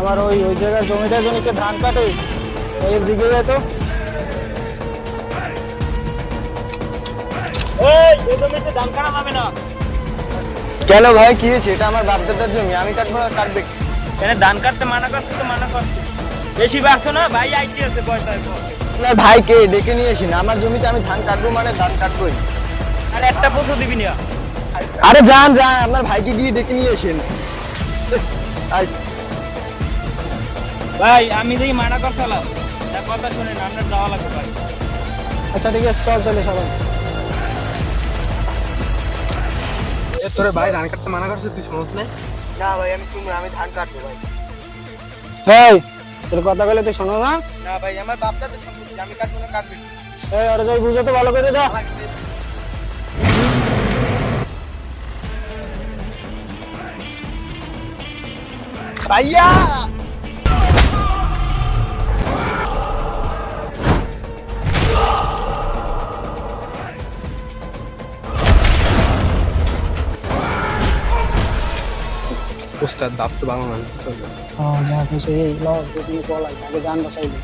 আমার ওই ওই জমিটা ধান কাটে এর দিকে যায় তো কেন ভাই কি হয়েছে? এটা আমার বাপ দাদার জমি আমি কাটবো কাটবে কেন ধান কাটতে মানা করছে তো মানা করছে। বেশি বাড়ছো না? ভাই কি আছে পয়সা না ভাই কে? ডেকে নিয়ে আসি না। আমার জমিতে আমি ধান কাটবো মানে ধান কাটবোই। আর একটা পশু দিবি না। আরে যান যান আপনার ভাইকে গিয়ে ডেকে নিয়ে এসেন ভাই আমি যেই মানা করছিলাম তার কথা শুনেন আপনার যাওয়া লাগবে ভাই। আচ্ছা ঠিক আছে চল চলে সবাই তোরে ভাই ধান কাটতে মানা করছে তুই শুনোস না না ভাই আমি শুনব আমি ধান কাটবো ভাই। এই তোর কথা বলে তুই শোনো না। না ভাই আমার বাপ দাদার সম্পত্তি আমি কাটবো না কাটবে? এই ওরা যাই বুঝো তো ভালো করে যা। ভাইয়া! ওস্তাদ বাপ তো বাংলা হ্যাঁ যা কিছু এই ল যদি বলাই তাকে জান বাসাইবে